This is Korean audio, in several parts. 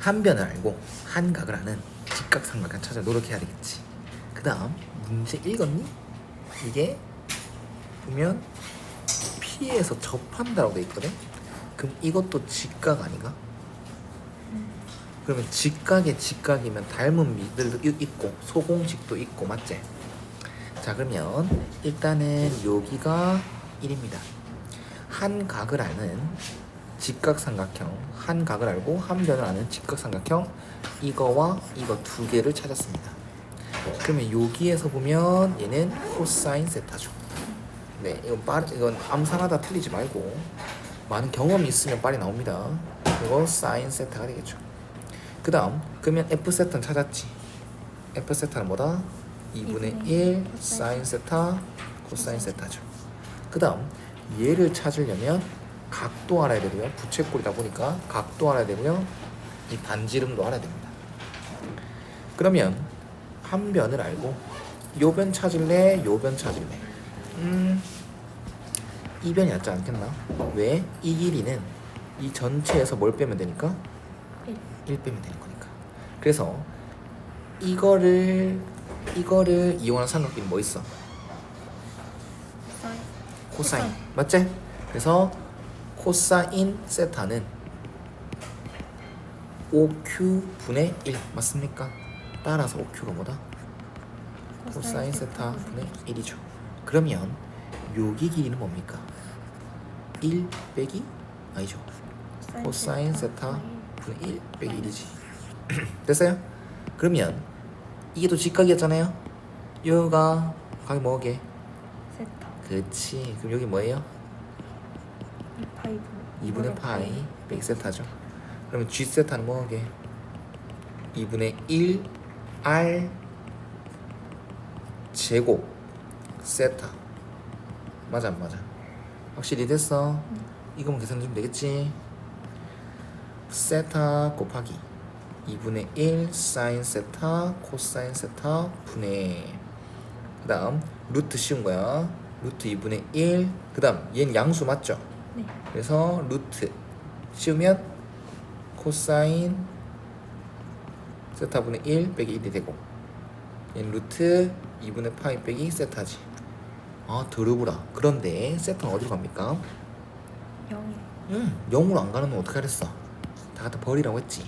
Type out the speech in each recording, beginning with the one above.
한 변을 알고 한 각을 아는 직각삼각형 찾아 노력해야 되겠지. 그 다음 문제 읽었니? 이게 보면 P에서 접한다라고 돼 있거든. 그럼 이것도 직각 아닌가? 그러면 직각에 직각이면 닮은 미들도 있- 있고 소공식도 있고 맞지? 자 그러면 일단은 여기가 1입니다. 한 각을 아는 직각삼각형 한 각을 알고 한 변을 아는 직각삼각형 이거와 이거 두 개를 찾았습니다. 그러면 여기에서 보면 얘는 코사인 세타죠. 네, 이건 빠르, 이건 암산하다 틀리지 말고 많은 경험이 있으면 빨리 나옵니다. 이거 사인 세타가 되겠죠. 그 다음 그러면 F 세타는 찾았지. F 세타는 뭐다? 2분의 1 사인 세타 코사인 세타죠. 그 다음 얘를 찾으려면 각도 알아야 되고요. 부채꼴이다 보니까 각도 알아야 되고요. 이 반지름도 알아야 됩니다. 그러면 한 변을 알고 요 변 찾을래? 요 변 찾을래? 음, 이 변이 낫지 않겠나? 왜? 이 길이는 이 전체에서 뭘 빼면 되니까? 1. 1 빼면 되는 거니까. 그래서 이거를 이거를 이용하는 삼각비는 뭐 있어? 사인. 코사인. 코사인. 맞지? 그래서 코사인 세타는 5q 분의 1 맞습니까? 따라서 5q가 뭐다? 코사인 세타 분의 1이죠. 그러면 여기 길이는 뭡니까? 1 빼기 아니죠. 코사인 세타 분의 1 빼기 1이지. 됐어요? 그러면 이게 또 직각이었잖아요. 여기가 각이 뭐게? 세타. 그렇지. 그럼 여기 뭐예요? 2 파이 2분의 파이 빼기 세타죠. 그러면 G 세타는 뭐게? 2분의 1 R 제곱 세타. 맞아 안 맞아? 확실히 됐어. 이거만 계산해 주면 되겠지. 세타 곱하기 2분의 1 사인 세타 코사인 세타 분의 그 다음 루트 씌운 거야. 루트 2분의 1 그 다음 얘는 양수 맞죠? 네. 그래서 루트 씌우면 코사인 세타분의 1 빼기 1이 되고 루트 2분의 파이 빼기 세타지 아 더러브라 그런데 세타는 어디로 갑니까? 0이. 응 0으로 안 가는 건 어떻게 하랬어? 다 갖다 버리라고 했지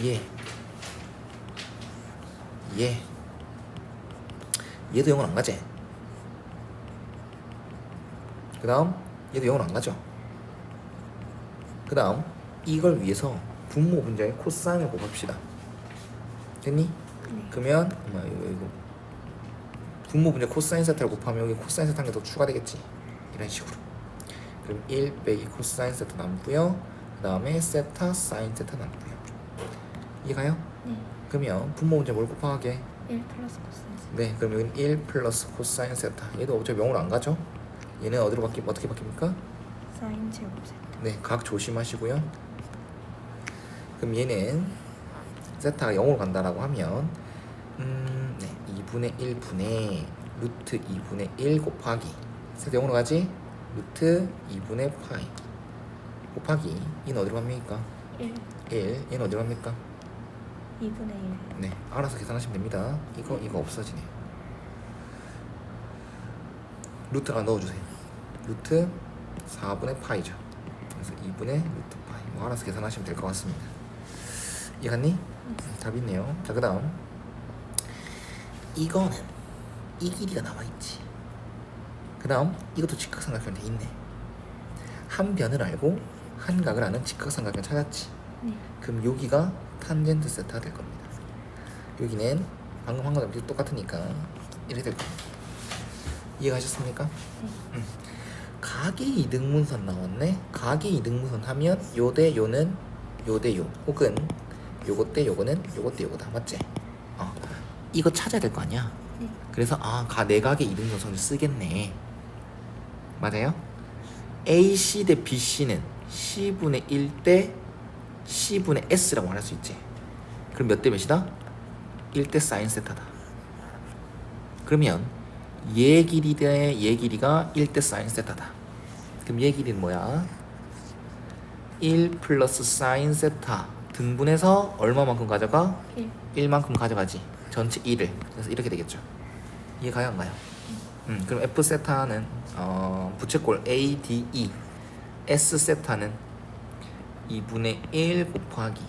얘 얘. 얘도 0으로 안 가지? 그 다음 얘도 0으로 안 가죠? 그 다음 이걸 위해서 분모 분자의 코사인을 곱합시다 됐니? 네. 그러면 엄마 이거 이거 분모 분자 코사인 세타를 곱하면 여기 코사인 세타 한개더 추가되겠지 이런 식으로 그럼 1 빼기 코사인 세타 남고요 그 다음에 세타 사인 세타 남고요 이해가요? 네. 그러면 분모 분자 뭘 곱하게 1 플러스 코사인 세타. 네 그럼 여기는 1 플러스 코사인 세타 얘도 어차피 0으로 안 가죠? 얘는 어디로 바뀌 어떻게 바뀝니까? 사인 제곱 세타. 네, 각 조심하시고요. 그럼 얘는 세타가 0으로 간다라고 하면 음, 네, 2분의 1분의 루트 2분의 1 곱하기 세타 0으로 가지? 루트 2분의 파이 곱하기 얘는 어디로 갑니까? 1. 1 얘는 어디로 갑니까? 2분의 1. 네, 알아서 계산하시면 됩니다. 이거 이거 없어지네요. 루트 하나 넣어주세요. 루트 4분의 파이죠. 그래서 2분의 루트 파이. 뭐 알아서 계산하시면 될 것 같습니다. 이해갔니? 답이 있네요. 자, 그 다음 이거는 이 길이가 나와 있지. 그 다음 이것도 직각삼각형 돼 있네. 한 변을 알고 한 각을 아는 직각삼각형 찾았지. 네. 그럼 여기가 탄젠트 세타가 될 겁니다. 여기는 방금 한 거랑 똑같으니까 이렇게 될 겁니다. 이해가셨습니까? 네. 각의 이등분선 나왔네. 각의 이등분선 하면 요 대 요는 요 대 요 혹은 요것 대 요거는 요것 대 요거다 맞지? 어 이거 찾아야 될 거 아니야? 네. 그래서 아 가 내각의 이등분선을 쓰겠네. 맞아요? AC 대 BC는 C분의 1 대 C분의 S라고 말할 수 있지. 그럼 몇 대 몇이다? 1대 사인 세타다. 그러면 얘 길이 대얘 길이가 1대 사인 세타다. 그럼 얘 길이는 뭐야? 1 플러스 사인 세타 등분해서 얼마만큼 가져가? 1. 1만큼 가져가지. 전체 1을. 그래서 이렇게 되겠죠. 이해 가요 안 가요? 음, 그럼 F 세타는 어, 부채꼴 A, D, E. S 세타는 2분의 1 곱하기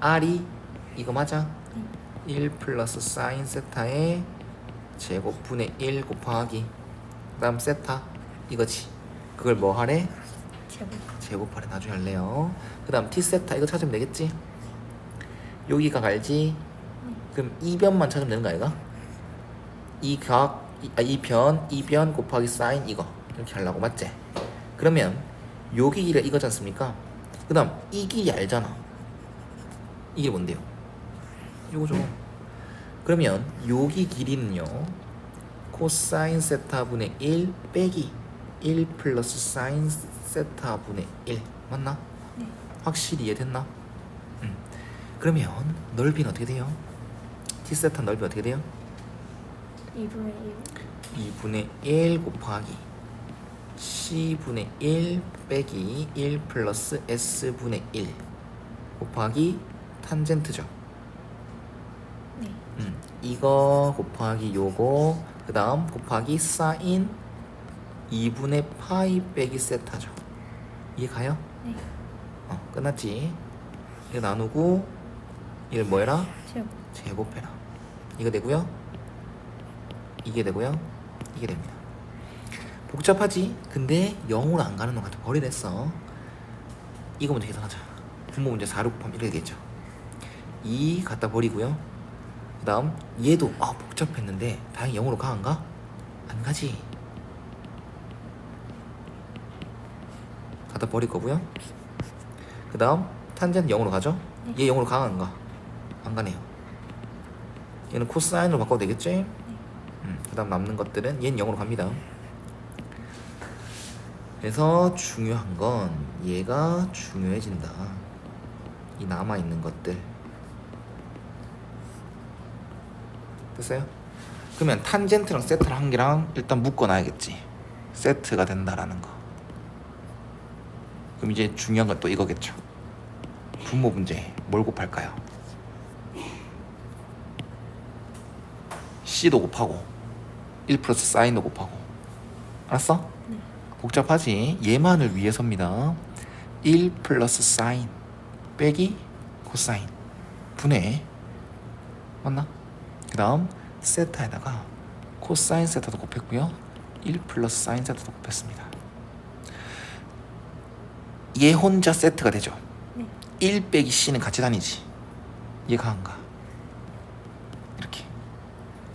R이 이거 맞아? 1 플러스 사인 세타의 제곱분의 1 곱하기 그 다음 세타 이거지. 그걸 뭐 하래? 제곱. 제곱하래 나중에 할래요. 그 다음 T 세타 이거 찾으면 되겠지? 여기가 갈지. 그럼 이 변만 찾으면 되는 거 아이가? 이 각, 이, 아, 이 변, 이변 곱하기 사인 이거 이렇게 하려고 맞지? 그러면 여기 길이 이거지 않습니까? 그 다음 이 길이 알잖아. 이게 뭔데요? 요거죠. 그러면 여기 길이는요. 코사인 세타분의 1 빼기 1 플러스 사인 세타분의 1 맞나? 네. 확실히 이해됐나? 음. 그러면 넓이는 어떻게 돼요? t 세타 넓이 어떻게 돼요? 2분의 1. 2분의 1 곱하기 c분의 1 빼기 1 플러스 s분의 1 곱하기 탄젠트죠. 네. 음, 이거 곱하기 요거 그 다음 곱하기 사인 2분의 파이 빼기 세타죠. 이해 가요? 네. 어, 끝났지? 이거 나누고 이걸 뭐 해라? 제곱. 제곱해라. 이거 되고요. 이게 되고요. 이게 됩니다. 복잡하지? 근데 0으로 안 가는 놈 같아. 버리랬어. 이거 먼저 계산하자. 분모 문제 4로 곱하면 이렇게 되겠죠. 2 갖다 버리고요. 그 다음 얘도 아 복잡했는데 다행히 0으로 가 안 가? 안 가지. 갖다 버릴 거고요. 그 다음 탄젠 0으로 가죠? 얘 0으로 가 안 가? 안 가네요. 얘는 코사인으로 바꿔도 되겠지? 음, 그 다음 남는 것들은 얘는 0으로 갑니다. 그래서 중요한 건 얘가 중요해진다. 이 남아있는 것들. 됐어요? 그러면 탄젠트랑 세트를 한 개랑 일단 묶어놔야겠지. 세트가 된다라는 거. 그럼 이제 중요한 건 또 이거겠죠. 분모 문제 뭘 곱할까요? C도 곱하고 1 플러스 사인도 곱하고 알았어? 네. 복잡하지? 얘만을 위해서입니다 1 플러스 사인 빼기 코사인 분해 맞나? 그 다음 세타에다가 코사인 세타도 곱했고요. 1 플러스 사인 세타도 곱했습니다. 얘 혼자 세트가 되죠? 네. 1 빼기 C는 같이 다니지? 얘가 안 가. 이렇게.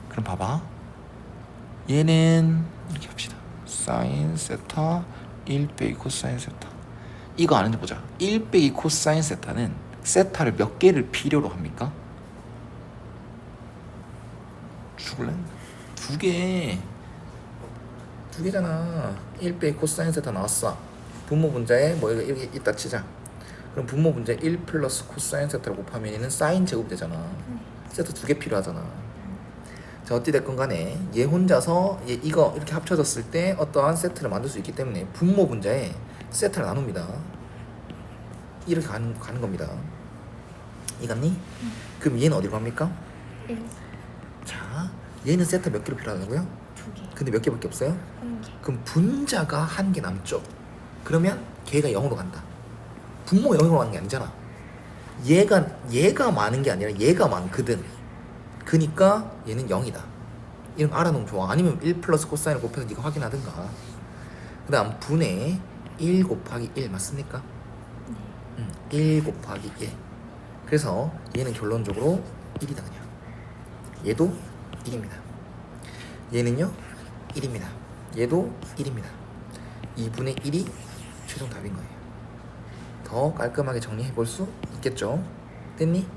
그럼 봐봐. 얘는 이렇게 합시다. 사인 세타 1 빼기 코사인 세타. 이거 아는지 보자. 1 빼기 코사인 세타는 세타를 몇 개를 필요로 합니까? 죽을래? 두 개. 두 개잖아. 1 빼기 코사인 세타 나왔어. 분모 분자에 뭐 이거 이렇게 있다 치자. 그럼 분모 분자 1 플러스 코사인 세타를 곱하면 얘는 사인 제곱 되잖아. 세타 두 개 필요하잖아. 자 어찌됐건 간에 얘 혼자서 얘 이거 이렇게 합쳐졌을 때 어떠한 세트를 만들 수 있기 때문에 분모 분자에 세트를 나눕니다. 이렇게 가는, 가는 겁니다. 이갔니? 그럼 얘는 어디로 갑니까? 1. 자 얘는 세트 몇 개로 필요하다고요? 2개. 근데 몇 개밖에 없어요? 1개. 그럼 분자가 한 개 남죠. 그러면 걔가 0으로 간다. 분모가 0으로 가는 게 아니잖아. 얘가 얘가 많은 게 아니라 얘가 많거든. 그니까 얘는 0이다. 이런 거 알아놓으면 좋아. 아니면 1 플러스 코사인을 곱해서 네가 확인하든가. 그 다음 분의 1 곱하기 1 맞습니까? 네. 음, 1 곱하기 1. 그래서 얘는 결론적으로 1이다 그냥. 얘도 1입니다. 얘는요 1입니다. 얘도 1입니다. 2분의 1이 최종 답인 거예요. 더 깔끔하게 정리해 볼 수 있겠죠? 됐니?